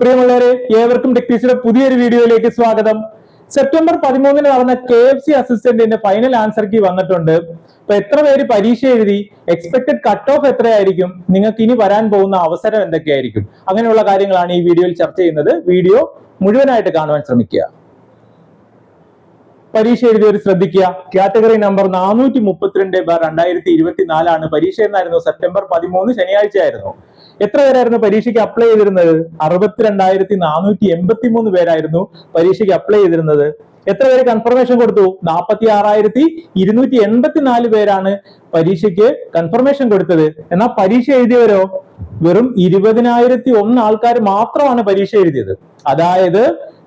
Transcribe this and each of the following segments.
പ്രിയമുള്ളവരെ ഏവർക്കും ടെക്നീസിയുടെ പുതിയൊരു വീഡിയോയിലേക്ക് സ്വാഗതം. സെപ്റ്റംബർ പതിമൂന്നിന് നടന്ന കെ എഫ് സി അസിസ്റ്റന്റിന്റെ ഫൈനൽ ആൻസർ കീ വന്നിട്ടുണ്ട്. അപ്പൊ എത്ര പേര് പരീക്ഷ എഴുതി എക്സ്പെക്ടഡ് കട്ട് ഓഫ് എത്രയായിരിക്കും നിങ്ങൾക്ക് ഇനി വരാൻ പോകുന്ന അവസരം എന്തൊക്കെയായിരിക്കും? അങ്ങനെയുള്ള കാര്യങ്ങളാണ് ഈ വീഡിയോയിൽ ചർച്ച ചെയ്യുന്നത്. വീഡിയോ മുഴുവനായിട്ട് കാണുവാൻ ശ്രമിക്കുക. പരീക്ഷ എഴുതിയവർ ശ്രദ്ധിക്കുക. കാറ്റഗറി നമ്പർ നാനൂറ്റി മുപ്പത്തിരണ്ട് ബാർ രണ്ടായിരത്തി ഇരുപത്തിനാലാണ് പരീക്ഷ എന്നായിരുന്നു സെപ്റ്റംബർ പതിമൂന്ന് ശനിയാഴ്ചയായിരുന്നു. എത്ര പേരായിരുന്നു പരീക്ഷയ്ക്ക് അപ്ലൈ ചെയ്തിരുന്നത്? അറുപത്തിരണ്ടായിരത്തി നാനൂറ്റി എൺപത്തി മൂന്ന് പേരായിരുന്നു പരീക്ഷയ്ക്ക് അപ്ലൈ ചെയ്തിരുന്നത്. എത്ര പേര് കൺഫർമേഷൻ കൊടുത്തു? നാൽപ്പത്തി ആറായിരത്തി ഇരുന്നൂറ്റി എൺപത്തിനാല് പേരാണ് പരീക്ഷയ്ക്ക് കൺഫർമേഷൻ കൊടുത്തത്. എന്നാൽ പരീക്ഷ എഴുതിയവരോ? വെറും ഇരുപതിനായിരത്തി ഒന്ന് ആൾക്കാർ മാത്രമാണ് പരീക്ഷ എഴുതിയത്. അതായത്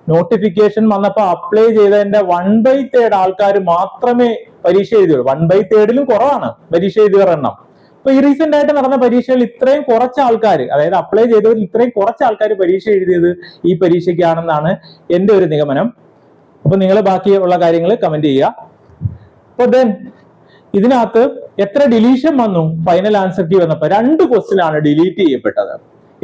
നോട്ടിഫിക്കേഷൻ വന്നപ്പോൾ അപ്ലൈ ചെയ്തതിന്റെ വൺ ബൈ തേർഡ് ആൾക്കാർ മാത്രമേ പരീക്ഷ എഴുതിയുള്ളൂ. വൺ ബൈ തേർഡിലും കുറവാണ് പരീക്ഷ എഴുതിയവർ എണ്ണം അപ്പൊ ഈ റീസെന്റ് ആയിട്ട് നടന്ന പരീക്ഷയിൽ ഇത്രയും കുറച്ച് ആൾക്കാർ അതായത് അപ്ലൈ ചെയ്തവർ ഇത്രയും കുറച്ച് ആൾക്കാർ പരീക്ഷ എഴുതിയത് ഈ പരീക്ഷയ്ക്കാണെന്നാണ് എന്റെ ഒരു നിഗമനം. അപ്പൊ നിങ്ങൾ ബാക്കിയുള്ള കാര്യങ്ങൾ കമന്റ് ചെയ്യുക. അപ്പൊ ദെൻ ഇതിനകത്ത് എത്ര ഡിലീഷൻ വന്നു? ഫൈനൽ ആൻസർ കീ വന്നപ്പോ രണ്ട് ക്വസ്റ്റ്യൻ ആണ് ഡിലീറ്റ് ചെയ്യപ്പെട്ടത്.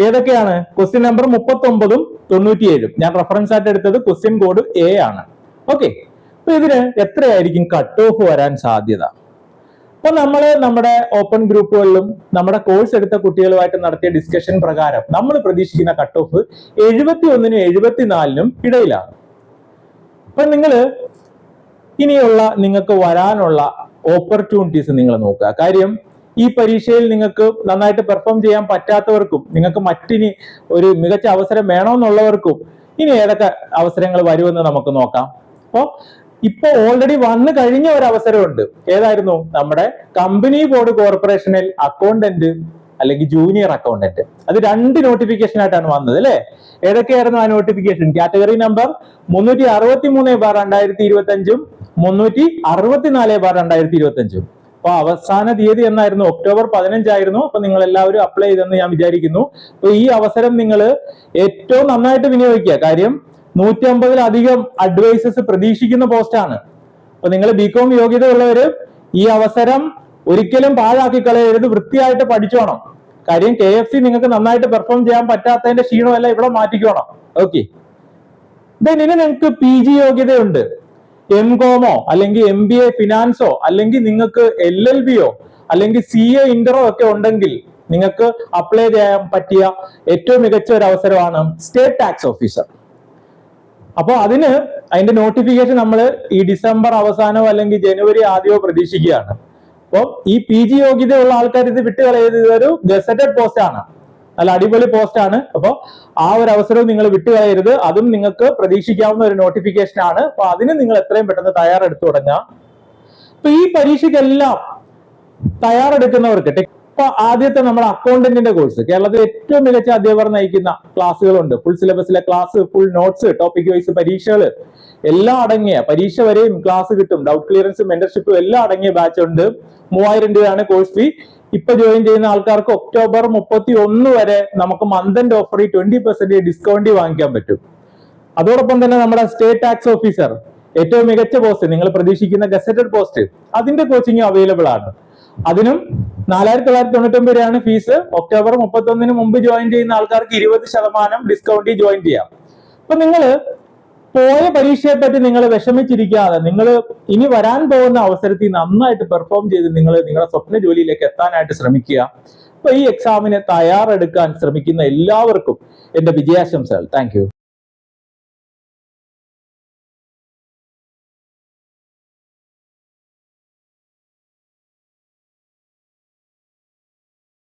ഏതൊക്കെയാണ്? ക്വസ്റ്റ്യൻ നമ്പർ മുപ്പത്തി ഒമ്പതും തൊണ്ണൂറ്റിയേഴും. ഞാൻ റെഫറൻസ് ആയിട്ട് എടുത്തത് ക്വസ്റ്റ്യൻ കോഡ് എ ആണ്. ഓക്കെ അപ്പൊ ഇതിന് എത്രയായിരിക്കും കട്ട് ഓഫ് വരാൻ സാധ്യത? അപ്പൊ നമ്മൾ നമ്മുടെ ഓപ്പൺ ഗ്രൂപ്പുകളിലും നമ്മുടെ കോഴ്സ് എടുത്ത കുട്ടികളുമായിട്ട് നടത്തിയ ഡിസ്കഷൻ പ്രകാരം നമ്മൾ പ്രതീക്ഷിക്കുന്ന കട്ട് ഓഫ് എഴുപത്തി ഒന്നിനും എഴുപത്തിനാലിനും ഇടയിലാണ്. അപ്പൊ നിങ്ങൾ ഇനിയുള്ള നിങ്ങൾക്ക് വരാനുള്ള ഓപ്പർച്യൂണിറ്റീസ് നിങ്ങൾ നോക്കുക. കാര്യം ഈ പരീക്ഷയിൽ നിങ്ങൾക്ക് നന്നായിട്ട് പെർഫോം ചെയ്യാൻ പറ്റാത്തവർക്കും നിങ്ങൾക്ക് മറ്റിനി ഒരു മികച്ച അവസരം വേണമെന്നുള്ളവർക്കും ഇനി ഏതൊക്കെ അവസരങ്ങൾ വരുമെന്ന് നമുക്ക് നോക്കാം. അപ്പോ ഇപ്പൊ ഓൾറെഡി വന്നു കഴിഞ്ഞ ഒരു അവസരമുണ്ട്. ഏതായിരുന്നു? നമ്മുടെ കമ്പനി ബോർഡ് കോർപ്പറേഷനിൽ അക്കൗണ്ടന്റ് അല്ലെങ്കിൽ ജൂനിയർ അക്കൗണ്ടന്റ് അത് രണ്ട് നോട്ടിഫിക്കേഷൻ ആയിട്ടാണ് വന്നത് അല്ലെ? ഏതൊക്കെയായിരുന്നു ആ നോട്ടിഫിക്കേഷൻ കാറ്റഗറി നമ്പർ മുന്നൂറ്റി അറുപത്തി മൂന്ന് ബാർ രണ്ടായിരത്തി ഇരുപത്തി അഞ്ചും മുന്നൂറ്റി അറുപത്തിനാല് ബാർ രണ്ടായിരത്തി ഇരുപത്തി അഞ്ചും അപ്പൊ അവസാന തീയതി എന്നായിരുന്നു ഒക്ടോബർ പതിനഞ്ചായിരുന്നു. അപ്പൊ നിങ്ങൾ എല്ലാവരും അപ്ലൈ ചെയ്തെന്ന് ഞാൻ വിചാരിക്കുന്നു. അപ്പൊ ഈ അവസരം നിങ്ങൾ ഏറ്റവും നന്നായിട്ട് വിനിയോഗിക്കുക. കാര്യം നൂറ്റി അമ്പതിലധികം അഡ്വൈസസ് പ്രതീക്ഷിക്കുന്ന പോസ്റ്റാണ് അപ്പൊ നിങ്ങൾ ബികോം യോഗ്യത ഉള്ളവര് ഈ അവസരം ഒരിക്കലും പാഴാക്കി കളയരുത് വൃത്തിയായിട്ട് പഠിച്ചോണം. കാര്യം കെ എഫ് സി നിങ്ങൾക്ക് നന്നായിട്ട് പെർഫോം ചെയ്യാൻ പറ്റാത്തതിന്റെ ക്ഷീണമല്ല ഇവിടെ മാറ്റിക്കോണം. ഓക്കെ ഇനി നിങ്ങൾക്ക് പി ജി യോഗ്യതയുണ്ട്. എം കോമോ അല്ലെങ്കിൽ എം ബി എ ഫിനാൻസോ അല്ലെങ്കിൽ നിങ്ങൾക്ക് എൽ എൽ ബിയോ അല്ലെങ്കിൽ സി എ ഇന്ററോ ഒക്കെ ഉണ്ടെങ്കിൽ നിങ്ങൾക്ക് അപ്ലൈ ചെയ്യാൻ പറ്റിയ ഏറ്റവും മികച്ച ഒരു അവസരമാണ് സ്റ്റേറ്റ് ടാക്സ് ഓഫീസർ അപ്പോൾ അതിന് അതിന്റെ നോട്ടിഫിക്കേഷൻ നമ്മൾ ഈ ഡിസംബർ അവസാനമോ അല്ലെങ്കിൽ ജനുവരി ആദ്യമോ പ്രതീക്ഷിക്കുകയാണ്. അപ്പോൾ ഈ പി ജി യോഗ്യതയുള്ള ആൾക്കാർ ഇത് വിട്ടുകളയത് ഇതൊരു ഗസറ്റഡ് പോസ്റ്റ് ആണ്. നല്ല അടിപൊളി പോസ്റ്റ് ആണ്. അപ്പോൾ ആ ഒരു അവസരവും നിങ്ങൾ വിട്ടുകളയരുത് അതും നിങ്ങൾക്ക് പ്രതീക്ഷിക്കാവുന്ന ഒരു നോട്ടിഫിക്കേഷൻ ആണ്. അപ്പൊ അതിന് നിങ്ങൾ എത്രയും പെട്ടെന്ന് തയ്യാറെടുത്തു തുടങ്ങുക. അപ്പൊ ഈ പരീക്ഷയ്ക്കെല്ലാം തയ്യാറെടുക്കുന്നവർക്ക് ടെക്- ഇപ്പൊ ആദ്യത്തെ നമ്മുടെ അക്കൗണ്ടന്റിന്റെ കോഴ്സ് കേരളത്തിൽ ഏറ്റവും മികച്ച അധ്യാപകർ നയിക്കുന്ന ക്ലാസ്സുകളുണ്ട്. Full സിലബസിലെ class full notes topic wise പരീക്ഷകൾ എല്ലാം അടങ്ങിയ പരീക്ഷ വരെയും ക്ലാസ് കിട്ടും. ഡൗട്ട് ക്ലിയറൻസും മെന്റർഷിപ്പും എല്ലാം അടങ്ങിയ ബാച്ച് ഉണ്ട്. മൂവായിരം രൂപയാണ് കോഴ്സ് ഫീ ഇപ്പൊ ജോയിൻ ചെയ്യുന്ന ആൾക്കാർക്ക് ഒക്ടോബർ മുപ്പത്തി ഒന്ന് വരെ നമുക്ക് month offer twenty percent discount വാങ്ങിക്കാൻ പറ്റും. അതോടൊപ്പം തന്നെ നമ്മുടെ സ്റ്റേറ്റ് ടാക്സ് ഓഫീസർ ഏറ്റവും മികച്ച പോസ്റ്റ് നിങ്ങൾ പ്രതീക്ഷിക്കുന്ന ഗസറ്റഡ് പോസ്റ്റ് അതിന്റെ കോച്ചിങ് അവൈലബിൾ ആണ്. അതിനും നാലായിരത്തി തൊള്ളായിരത്തി തൊണ്ണൂറ്റി ഒമ്പത് രൂപയാണ് ഫീസ് ഒക്ടോബർ മുപ്പത്തി ഒന്നിന് മുമ്പ് ജോയിൻ ചെയ്യുന്ന ആൾക്കാർക്ക് ഇരുപത് ശതമാനം ഡിസ്കൗണ്ടിൽ ജോയിൻ ചെയ്യാം. അപ്പൊ നിങ്ങൾ പോയ പരീക്ഷയെ പറ്റി നിങ്ങൾ വിഷമിച്ചിരിക്കാതെ നിങ്ങൾ ഇനി വരാൻ പോകുന്ന അവസരത്തിൽ നന്നായിട്ട് പെർഫോം ചെയ്ത് നിങ്ങൾ നിങ്ങളുടെ സ്വപ്ന ജോലിയിലേക്ക് എത്താനായിട്ട് ശ്രമിക്കുക. അപ്പൊ ഈ എക്സാമിനെ തയ്യാറെടുക്കാൻ ശ്രമിക്കുന്ന എല്ലാവർക്കും എന്റെ വിജയാശംസകൾ. താങ്ക്